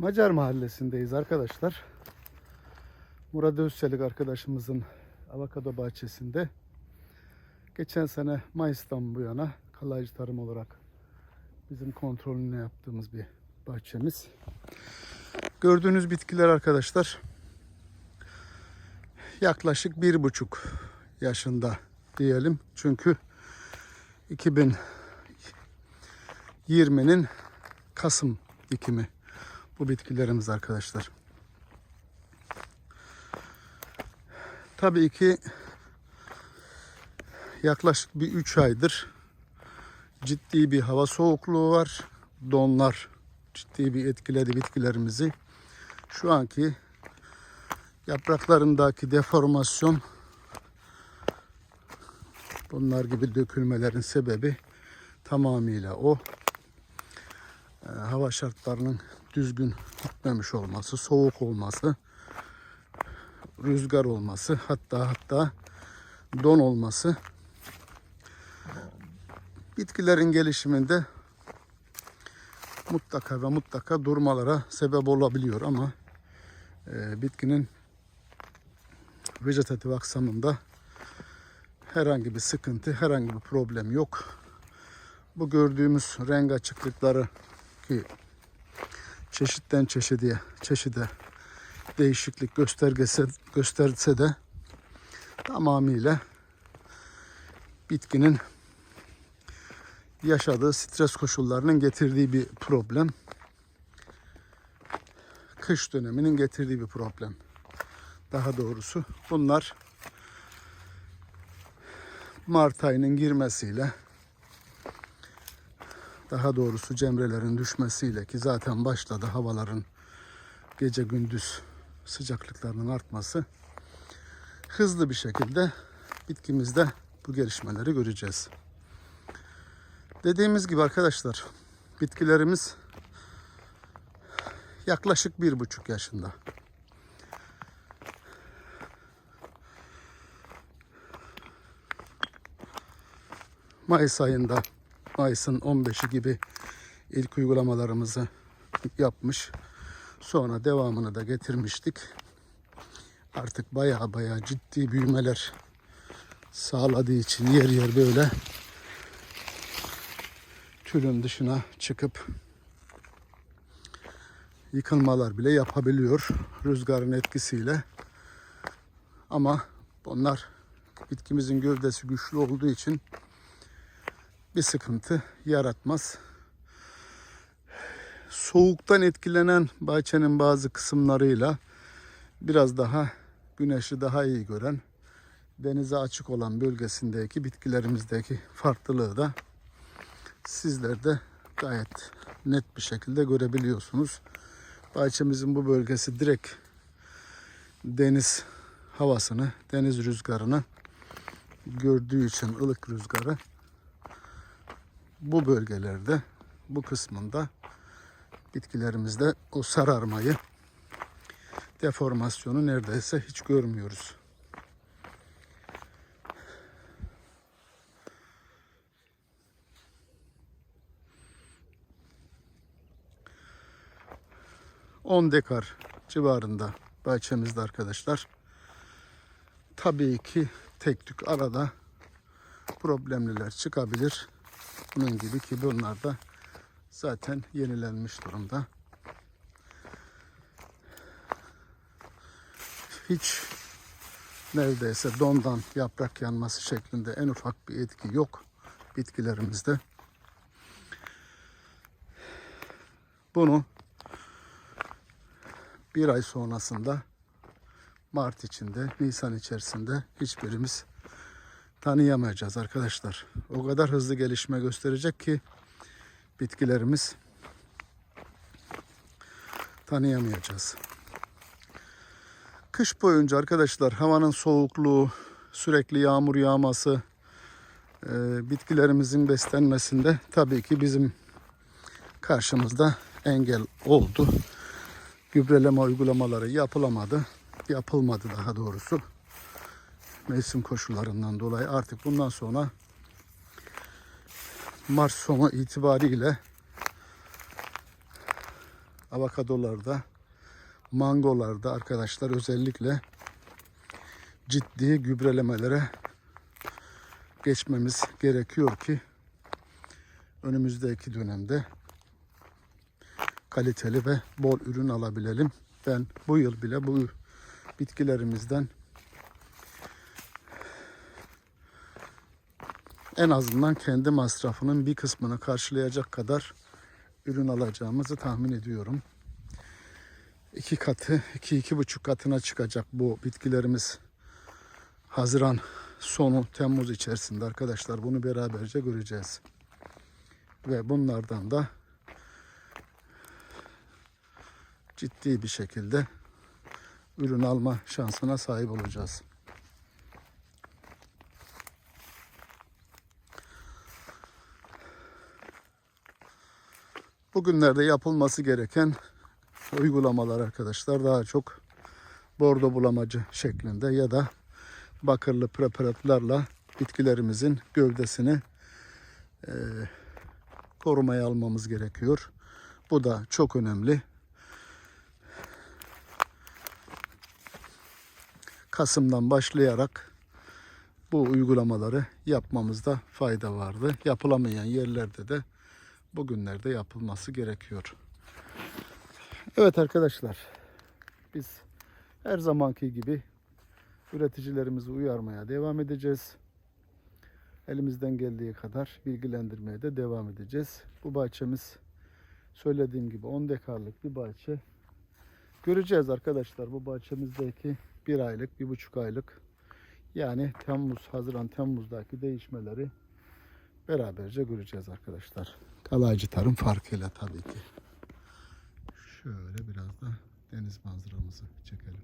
Macar mahallesindeyiz arkadaşlar. Murat Özçelik arkadaşımızın avokado bahçesinde. Geçen sene Mayıs'tan bu yana kalaycı tarım olarak bizim kontrolünü yaptığımız bir bahçemiz. Gördüğünüz bitkiler arkadaşlar yaklaşık bir buçuk yaşında diyelim. Çünkü 2020'nin Kasım dikimi bu bitkilerimiz arkadaşlar. Tabii ki yaklaşık bir 3 aydır ciddi bir hava soğukluğu var. Donlar ciddi bir etkiledi bitkilerimizi. Şu anki yapraklarındaki deformasyon bunlar gibi dökülmelerin sebebi tamamıyla o. Ee, hava şartlarının düzgün gitmemiş olması, soğuk olması, rüzgar olması, hatta hatta don olması bitkilerin gelişiminde mutlaka ve mutlaka durmalara sebep olabiliyor ama e, bitkinin vejetatif aksamında herhangi bir sıkıntı, herhangi bir problem yok. Bu gördüğümüz renk açıklıkları ki çeşitten çeşidiye, çeşide değişiklik göstergesi gösterse de tamamıyla bitkinin yaşadığı stres koşullarının getirdiği bir problem. Kış döneminin getirdiği bir problem. Daha doğrusu bunlar Mart ayının girmesiyle daha doğrusu cemrelerin düşmesiyle ki zaten başladı havaların gece gündüz sıcaklıklarının artması hızlı bir şekilde bitkimizde bu gelişmeleri göreceğiz. Dediğimiz gibi arkadaşlar bitkilerimiz yaklaşık bir buçuk yaşında. Mayıs ayında Mayıs'ın 15'i gibi ilk uygulamalarımızı yapmış. Sonra devamını da getirmiştik. Artık baya baya ciddi büyümeler sağladığı için yer yer böyle tülün dışına çıkıp yıkılmalar bile yapabiliyor rüzgarın etkisiyle. Ama bunlar bitkimizin gövdesi güçlü olduğu için bir sıkıntı yaratmaz. Soğuktan etkilenen bahçenin bazı kısımlarıyla biraz daha güneşi daha iyi gören denize açık olan bölgesindeki bitkilerimizdeki farklılığı da sizler de gayet net bir şekilde görebiliyorsunuz. Bahçemizin bu bölgesi direkt deniz havasını, deniz rüzgarını gördüğü için ılık rüzgarı bu bölgelerde bu kısmında bitkilerimizde o sararmayı deformasyonu neredeyse hiç görmüyoruz. On dekar civarında bahçemizde arkadaşlar. Tabii ki tek tük arada problemliler çıkabilir. Bunun gibi ki bunlar da zaten yenilenmiş durumda. Hiç neredeyse dondan yaprak yanması şeklinde en ufak bir etki yok bitkilerimizde. Bunu bir ay sonrasında Mart içinde, Nisan içerisinde hiçbirimiz tanıyamayacağız arkadaşlar. O kadar hızlı gelişme gösterecek ki bitkilerimiz tanıyamayacağız. Kış boyunca arkadaşlar havanın soğukluğu, sürekli yağmur yağması, e, bitkilerimizin beslenmesinde tabii ki bizim karşımızda engel oldu. Gübreleme uygulamaları yapılamadı. Yapılmadı daha doğrusu mevsim koşullarından dolayı artık bundan sonra Mart sonu itibariyle avokadolarda, mangolarda arkadaşlar özellikle ciddi gübrelemelere geçmemiz gerekiyor ki önümüzdeki dönemde kaliteli ve bol ürün alabilelim. Ben bu yıl bile bu bitkilerimizden en azından kendi masrafının bir kısmını karşılayacak kadar ürün alacağımızı tahmin ediyorum. İki katı, iki iki buçuk katına çıkacak bu bitkilerimiz Haziran sonu Temmuz içerisinde arkadaşlar bunu beraberce göreceğiz. Ve bunlardan da ciddi bir şekilde ürün alma şansına sahip olacağız. Bugünlerde yapılması gereken uygulamalar arkadaşlar daha çok bordo bulamacı şeklinde ya da bakırlı preparatlarla bitkilerimizin gövdesini eee, korumaya almamız gerekiyor. Bu da çok önemli. Kasım'dan başlayarak bu uygulamaları yapmamızda fayda vardı. Yapılamayan yerlerde de bugünlerde yapılması gerekiyor. Evet arkadaşlar. Biz her zamanki gibi üreticilerimizi uyarmaya devam edeceğiz. Elimizden geldiği kadar bilgilendirmeye de devam edeceğiz. Bu bahçemiz söylediğim gibi 10 dekarlık bir bahçe. Göreceğiz arkadaşlar bu bahçemizdeki bir aylık, bir buçuk aylık yani Temmuz, Haziran, Temmuz'daki değişmeleri beraberce göreceğiz arkadaşlar. Kalaycı tarım farkıyla tabii ki. Şöyle biraz da deniz manzaramızı çekelim.